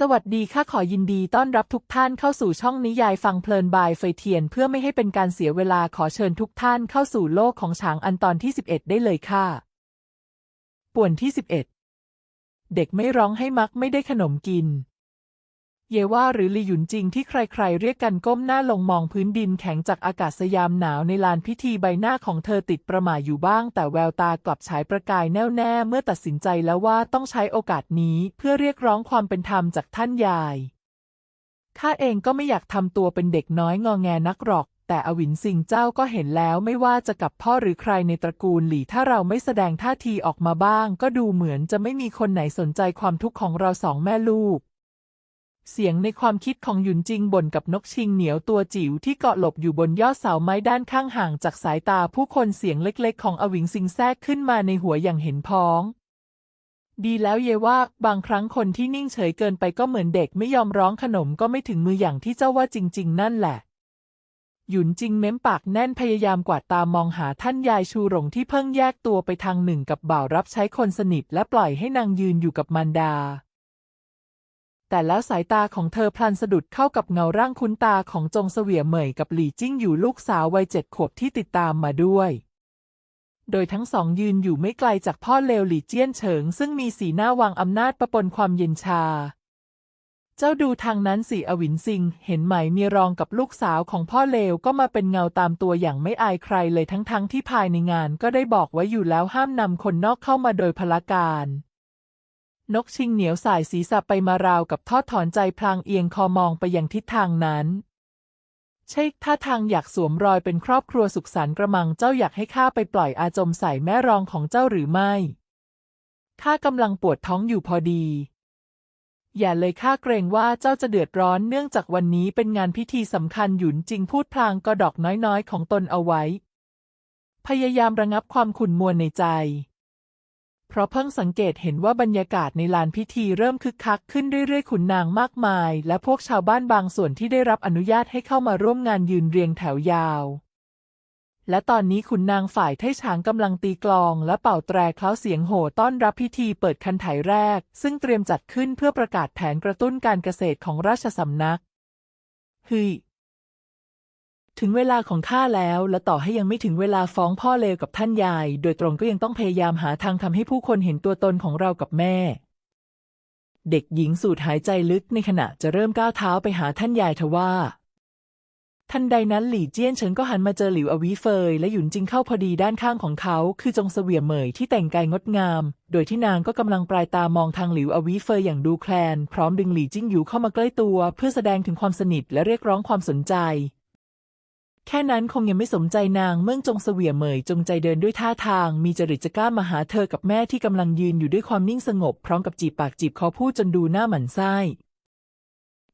สวัสดีค่ะขอยินดีต้อนรับทุกท่านเข้าสู่ช่องนิยายฟังเพลินบายเฟยเทียน เพื่อไม่ให้เป็นการเสียเวลาขอเชิญทุกท่านเข้าสู่โลกของฉางอันตอนที่ 11 ได้เลยค่ะ ป่วนที่ 11 เด็กไม่ร้องให้มักไม่ได้ขนมกิน เยว่าหรือลีหยุนจริงที่ใครๆ เรียกกันก้มหน้าลงมองพื้นดินแข็งจากอากาศสยามหนาวในลานพิธีใบหน้าของเธอติดประหม่าอยู่บ้าง แต่แววตากลับฉายประกายแน่วแน่เมื่อตัดสินใจแล้วว่าต้องใช้โอกาสนี้เพื่อเรียกร้องความเป็นธรรมจากท่านยายข้าเองก็ไม่อยากทำตัวเป็นเด็กน้อยงอแงนักหรอก แต่อวินซิงเจ้าก็เห็นแล้วไม่ว่าจะกับพ่อหรือใครในตระกูลหลี่ถ้าเราไม่แสดงท่าทีออกมาบ้าง ก็ดูเหมือนจะไม่มีคนไหนสนใจความทุกข์ของเราสองแม่ลูก เสียงในความคิดของหยุนจิงบ่นกับนกชิงเหนียวตัวจิ๋วที่เกาะหลบอยู่บนยอดเสาไม้ด้านข้างห่างจากสายตาผู้คนเสียงเล็กๆ ของอวิงซิงแทรกขึ้นมาในหัวอย่างเห็นพ้อง ดีแล้วเยว่าบางครั้งคนที่นิ่งเฉยเกินไปก็เหมือนเด็กไม่ยอมร้องขนมก็ไม่ถึงมืออย่างที่เจ้าว่าจริง ๆ นั่นแหละ หยุนจิงเม้มปากแน่นพยายามกวาดตามองหาท่านยายชูหลงที่เพิ่งแยกตัวไปทางหนึ่งกับบ่าวรับใช้คนสนิทและปล่อยให้นางยืนอยู่กับมารดา แต่แล้วสายตาของเธอพลันสะดุดเข้ากับเงาร่างคุ้นตาของจงเสวียเหมยกับหลี่จิ้งอยู่ลูกสาววัยเจ็ดขวบที่ติดตามมาด้วย โดยทั้งสองยืนอยู่ไม่ไกลจากพ่อเลวหลี่เจี้ยนเฉิง ซึ่งมีสีหน้าวางอำนาจประปนความเย็นชา เจ้าดูทางนั้นสิอวินซิง เห็นไหมมีรองกับลูกสาวของพ่อเลวก็มาเป็นเงาตามตัวอย่างไม่อายใครเลยทั้งๆทที่ภายในงานก็ได้บอกไว้อยู่แล้วห้ามนำคนนอกเข้ามาโดยพละการ นกชิงเหนียวสายศีรษะไปมาราวกับทอดถอนใจพลางเอียงคอมองไปยังทิศทางนั้นใช่ท่าทางอยากสวมรอยเป็นครอบครัวสุขสันต์กระมังเจ้าอยากให้ข้าไปปล่อยอาจมใส่แม่รองของเจ้าหรือไม่ข้ากำลังปวดท้องอยู่พอดี อย่าเลยข้าเกรงว่าเจ้าจะเดือดร้อนเนื่องจากวันนี้เป็นงานพิธีสำคัญหยุนจริงพูดพลางกระดอกน้อยๆ ของตนเอาไว้ พยายามระงับความขุ่นมัวในใจ เพราะเพิ่งสังเกตเห็นว่าบรรยากาศในลานพิธีเริ่มคึกคักขึ้นเรื่อยๆขุนนางมากมาย และพวกชาวบ้านบางส่วนที่ได้รับอนุญาตให้เข้ามาร่วมงานยืนเรียงแถวยาว และตอนนี้ขุนนางฝ่ายไท่ฉางกำลังตีกลอง และเป่าแตรเคล้าเสียงโห่ต้อนรับพิธีเปิดคันไถแรก ซึ่งเตรียมจัดขึ้นเพื่อประกาศแผนกระตุ้นการเกษตรของราชสำนักฮึย ถึงเวลาของข้าแล้ว และต่อให้ยังไม่ถึงเวลาฟ้องพ่อเลวกับท่านยาย โดยตรงก็ยังต้องพยายามหาทางทำให้ผู้คนเห็นตัวตนของเรากับแม่ เด็กหญิงสูดหายใจลึกในขณะจะเริ่มก้าวเท้าไปหาท่านยายทว่า ทันใดนั้นหลี่เจี้ยนเฉินก็หันมาเจอหลิวอวีเฟย และหยุนจิงเข้าพอดีด้านข้างของเขา คือจงเสวียเหมยที่แต่งกายงดงาม โดยที่นางก็กำลังปลายตามองทางหลิวอวีเฟยอย่างดูแคลน พร้อมดึงหลี่จิ้งอยู่เข้ามาใกล้ตัว เพื่อแสดงถึงความสนิทและเรียกร้องความสนใจ แค่นั้นคงยังไม่สมใจนางเมื่อจงเสวียเหมยจงใจเดินด้วยท่าทาง มีจริตจะกล้ามาหาเธอกับแม่ที่กำลังยืนอยู่ด้วยความนิ่งสงบ พร้อมกับจีบปากจีบคอพูดจนดูหน้าหมันไส้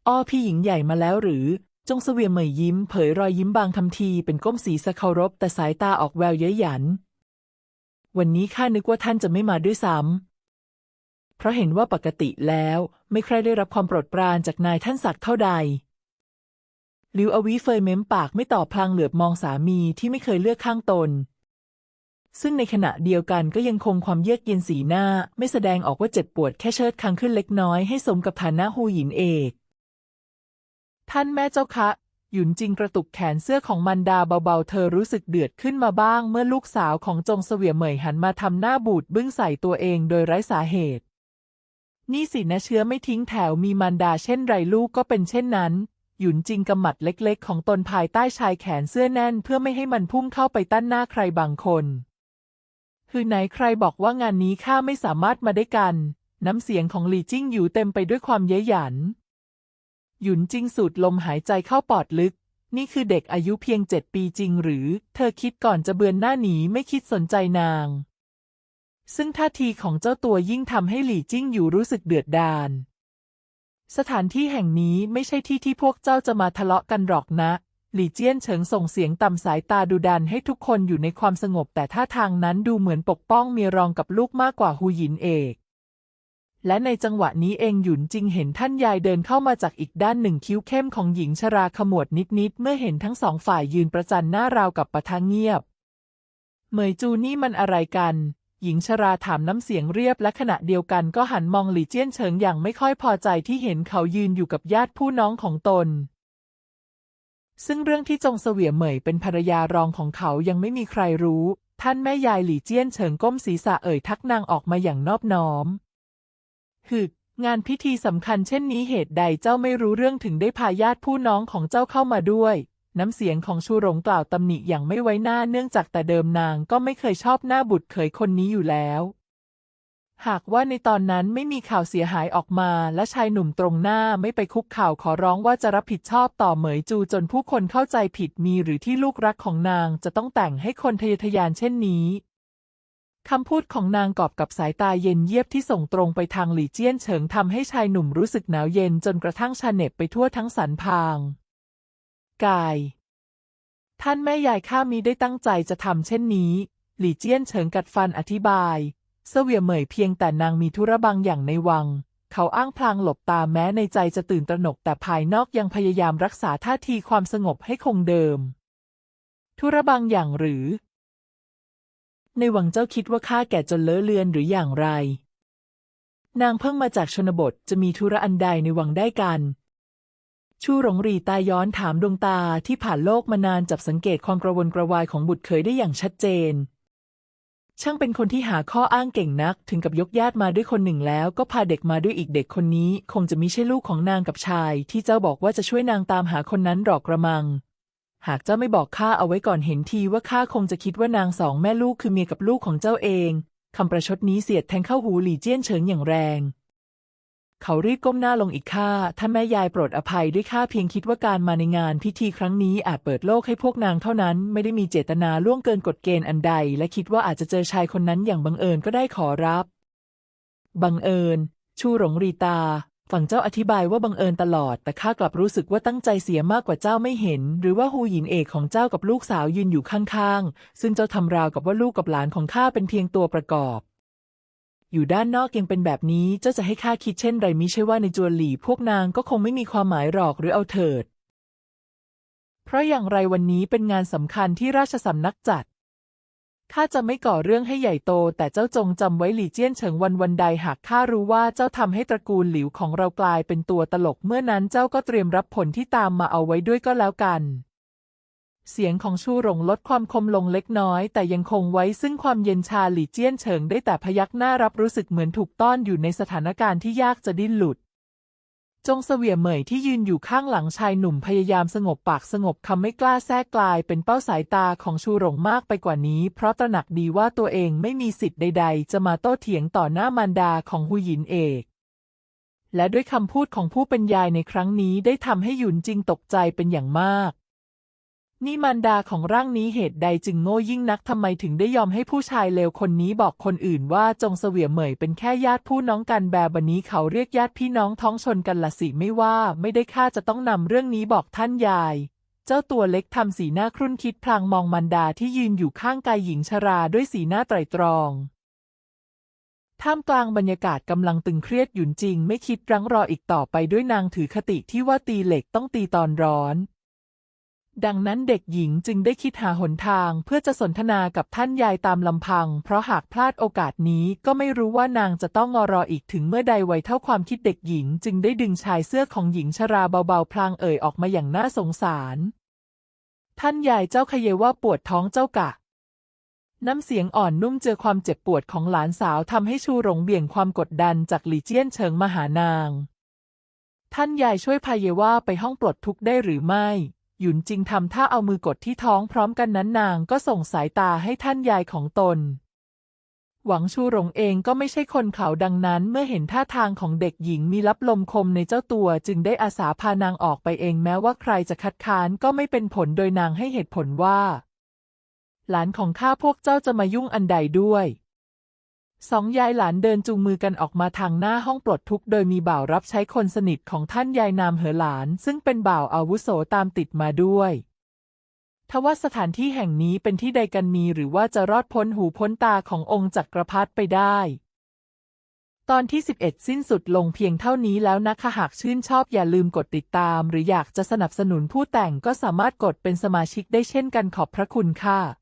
อ้อพี่หญิงใหญ่มาแล้วหรือ จงเสวียเหมยยิ้ม เผยรอยยิ้มบางทำทีเป็นก้มศีรษะเคารพ แต่สายตาออกแววเย้ยหยัน วันนี้ข้านึกว่าท่านจะไม่มาด้วยซ้ำเพราะเห็นว่าปกติแล้วไม่ใครได้รับความโปรดปรานจากนายท่านศักดิ์เท่าใด ลิวอวีเฟยเม้มปากไม่ตอบพลางเหลือบมองสามีที่ไม่เคยเลือกข้างตน ซึ่งในขณะเดียวกันก็ยังคงความเยือกเย็นสีหน้า ไม่แสดงออกว่าเจ็บปวดแค่เชิดคางขึ้นเล็กน้อยให้สมกับฐานะฮูหยินเอก ท่านแม่เจ้าคะหยุนจิงกระตุกแขนเสื้อของมันดาเบาๆ เธอรู้สึกเดือดขึ้นมาบ้าง เมื่อลูกสาวของจงเสวียเหมยหันมาทำหน้าบูดบึ้งใส่ตัวเองโดยไร้สาเหตุ นี่สินะเชื้อไม่ทิ้งแถวมีมันดาเช่นไรลูกก็เป็นเช่นนั้น หยุนจิงกำหมัดเล็กๆ ของตนภายใต้ชายแขนเสื้อแน่นเพื่อไม่ให้มันพุ่งเข้าไปตั้นหน้าใครบางคน คือไหนใครบอกว่างานนี้ข้าไม่สามารถมาได้กัน น้ำเสียงของหลี่จิ้งอยู่เต็มไปด้วยความเย้ยหยัน หยุนจิงสูดลมหายใจเข้าปอดลึก นี่คือเด็กอายุเพียงเจ็ดปีจริงหรือ เธอคิดก่อนจะเบือนหน้าหนีไม่คิดสนใจนาง ซึ่งท่าทีของเจ้าตัวยิ่งทำให้หลี่จิ้งอยู่รู้สึกเดือดดาล สถานที่แห่งนี้ไม่ใช่ที่ที่พวกเจ้าจะมาทะเลาะกันหรอกนะ หลี่เจี้ยนเฉิงส่งเสียงต่ำสายตาดุดันให้ทุกคนอยู่ในความสงบแต่ท่าทางนั้นดูเหมือนปกป้องเมียรองกับลูกมากกว่าฮูหยินเอกและในจังหวะนี้เองหยุนจิงเห็นท่านยายเดินเข้ามาจากอีกด้านหนึ่งคิ้วเข้มของหญิงชราขมวดนิดๆ เมื่อเห็นทั้งสองฝ่ายยืนประจันหน้าราวกับประทะเงียบเหมยจูนี่มันอะไรกัน หญิงชราถามน้ำเสียงเรียบและขณะเดียวกันก็หันมองหลี่เจี้ยนเฉิงอย่างไม่ค่อยพอใจที่เห็นเขายืนอยู่กับญาติผู้น้องของตน ซึ่งเรื่องที่จงเสวียเหมยเป็นภรรยารองของเขายังไม่มีใครรู้ ท่านแม่ยายหลี่เจี้ยนเฉิงก้มศีรษะเอ่ยทักนางออกมาอย่างนอบน้อมฮึกงานพิธีสำคัญเช่นนี้เหตุใดเจ้าไม่รู้เรื่องถึงได้พาญาติผู้น้องของเจ้าเข้ามาด้วย น้ำเสียงของชูหลงกล่าวตำหนิอย่างไม่ไว้หน้าเนื่องจากแต่เดิมนางก็ไม่เคยชอบหน้าบุตรเขยคนนี้อยู่แล้ว หากว่าในตอนนั้นไม่มีข่าวเสียหายออกมาและชายหนุ่มตรงหน้าไม่ไปคุกข่าวขอร้องว่าจะรับผิดชอบต่อเหมยจูจนผู้คนเข้าใจผิดมีหรือที่ลูกรักของนางจะต้องแต่งให้คนทะเยอทะยานเช่นนี้คำพูดของนางกอบกับสายตาเย็นเยียบที่ส่งตรงไปทางหลี่เจี้ยนเฉิงทำให้ชายหนุ่มรู้สึกหนาวเย็นจนกระทั่งชาเน็บไปทั่วทั้งสันพาง กาย ท่านแม่ยายข้ามีได้ตั้งใจจะทำเช่นนี้ หลี่เจี้ยนเฉิงกัดฟันอธิบายเสวียเหมยเพียงแต่นางมีธุระบางอย่างในวัง เขาอ้างพลางหลบตาแม้ในใจจะตื่นตระหนกแต่ภายนอกยังพยายามรักษาท่าทีความสงบให้คงเดิม ธุระบางอย่างหรือ ในวังเจ้าคิดว่าข้าแก่จนเลอะเลือนหรืออย่างไร นางเพิ่งมาจากชนบทจะมีธุระอันใดในวังได้กัน ชูหลงรีตาย้อนถามดวงตาที่ผ่านโลกมานานจับสังเกตความกระวนกระวายของบุตรเคยได้อย่างชัดเจน ช่างเป็นคนที่หาข้ออ้างเก่งนักถึงกับยกญาติมาด้วยคนหนึ่งแล้ว ก็พาเด็กมาด้วยอีกเด็กคนนี้ คงจะมิใช่ลูกของนางกับชาย ที่เจ้าบอกว่าจะช่วยนางตามหาคนนั้นหรอกกระมัง หากเจ้าไม่บอกข้าเอาไว้ก่อนเห็นทีว่าข้าคงจะคิดว่านางสองแม่ลูกคือเมียกับลูกของเจ้าเองคำประชดนี้เสียดแทงเข้าหูหลี่เจี้ยนเฉิงอย่างแรง เขารีบก้มหน้าลงอีกข้าท่านแม่ยายโปรดอภัยด้วยข้าเพียงคิดว่าการมาในงานพิธีครั้งนี้อาจเปิดโลกให้พวกนางเท่านั้น ไม่ได้มีเจตนาล่วงเกินกฎเกณฑ์อันใด และคิดว่าอาจจะเจอชายคนนั้นอย่างบังเอิญก็ได้ขอรับ บังเอิญ ชูหลงรีตา ฝั่งเจ้าอธิบายว่าบังเอิญตลอด แต่ข้ากลับรู้สึกว่าตั้งใจเสียมากกว่าเจ้าไม่เห็น หรือว่าฮูหยินเอกของเจ้ากับลูกสาวยืนอยู่ข้างๆ ซึ่งเจ้าทำราวกับว่าลูกกับหลานของข้าเป็นเพียงตัวประกอบ อยู่ด้านนอกยังเป็นแบบนี้เจ้าจะให้ข้าคิดเช่นไรมิใช่ว่าในจวนหลี่พวกนางก็คงไม่มีความหมายหรอกหรือเอาเถิด เพราะอย่างไรวันนี้เป็นงานสำคัญที่ราชสำนักจัดข้าจะไม่ก่อเรื่องให้ใหญ่โต แต่เจ้าจงจำไว้หลี่เจี้ยนเฉิงวันวันใดหากข้ารู้ว่าเจ้าทำให้ตระกูลหลิวของเรากลายเป็นตัวตลกเมื่อนั้นเจ้าก็เตรียมรับผลที่ตามมาเอาไว้ด้วยก็แล้วกัน เสียงของชูหลงลดความคมลงเล็กน้อย แต่ยังคงไว้ซึ่งความเย็นชาหลี่เจี้ยนเฉิงได้แต่พยักหน้ารับรู้สึกเหมือนถูกต้อนอยู่ในสถานการณ์ที่ยากจะดิ้นหลุด จงเสวียเหมยที่ยืนอยู่ข้างหลังชายหนุ่มพยายามสงบปากสงบคำไม่กล้าแทรกกลายเป็นเป้าสายตาของชูหลงมากไปกว่านี้ เพราะตระหนักดีว่าตัวเองไม่มีสิทธิ์ใด ๆ จะมาโต้เถียงต่อหน้ามารดาของหูหยินเอกและด้วยคำพูดของผู้เป็นยายในครั้งนี้ได้ทำให้หยุนจิงตกใจเป็นอย่างมาก นี่มารดาของร่างนี้เหตุใดจึงโง่ยิ่งนักทำไมถึงได้ยอมให้ผู้ชายเลวคนนี้บอกคนอื่นว่าจงเสวียเหมยเป็นแค่ญาติผู้น้องกันแบบบันนี้เขาเรียกญาติพี่น้องท้องชนกันละสิไม่ว่าไม่ได้ข้าจะต้องนำเรื่องนี้บอกท่านยาย เจ้าตัวเล็กทำสีหน้าครุ่นคิดพลางมองมารดาที่ยืนอยู่ข้างกายหญิงชราด้วยสีหน้าไตรตรองท่ามกลางบรรยากาศกำลังตึงเครียดหยุนจริง ไม่คิดรั้งรออีกต่อไปด้วยนางถือคติที่ว่าตีเหล็กต้องตีตอนร้อน ดังนั้นเด็กหญิงจึงได้คิดหาหนทางเพื่อจะสนทนากับท่านยายตามลำพัง เพราะหากพลาดโอกาสนี้ก็ไม่รู้ว่านางจะต้องอรออีกถึงเมื่อใดไวเท่าความคิดเด็กหญิง จึงได้ดึงชายเสื้อของหญิงชราเบาๆ พลางเอ่ยออกมาอย่างน่าสงสาร ท่านยายเจ้าขยเยว่าปวดท้องเจ้ากะ น้ำเสียงอ่อนนุ่มเจอความเจ็บปวดของหลานสาวทำให้ชูหลงเบี่ยงความกดดันจากหลี่เจี้ยนเฉิงมาหานาง ท่านยายช่วยพายเยว่าไปห้องปลดทุกข์ได้หรือไม่ หยุนจริงทำท่าเอามือกดที่ท้องพร้อมกันนั้นนางก็ส่งสายตาให้ท่านยายของตน หวังชูหลงเองก็ไม่ใช่คนเขาดังนั้นเมื่อเห็นท่าทางของเด็กหญิงมีรับลมคมในเจ้าตัวจึงได้อาสาพานางออกไปเองแม้ว่าใครจะคัดค้านก็ไม่เป็นผลโดยนางให้เหตุผลว่า หลานของข้าพวกเจ้าจะมายุ่งอันใดด้วย สองยายหลานเดินจูงมือกันออกมาทางหน้าห้องปลดทุกข์โดยมีบ่าวรับใช้คนสนิทของท่านยายนามเหอหลาน ซึ่งเป็นบ่าวอาวุโสตามติดมาด้วยทว่าสถานที่แห่งนี้เป็นที่ใดกันมีหรือว่าจะรอดพ้นหูพ้นตาขององค์จักรพรรดิไปได้ ตอนที่ 11 สิ้นสุดลงเพียงเท่านี้แล้วนะคะหากชื่นชอบอย่าลืมกดติดตาม หรืออยากจะสนับสนุนผู้แต่งก็สามารถกดเป็นสมาชิกได้เช่นกันขอบพระคุณค่ะ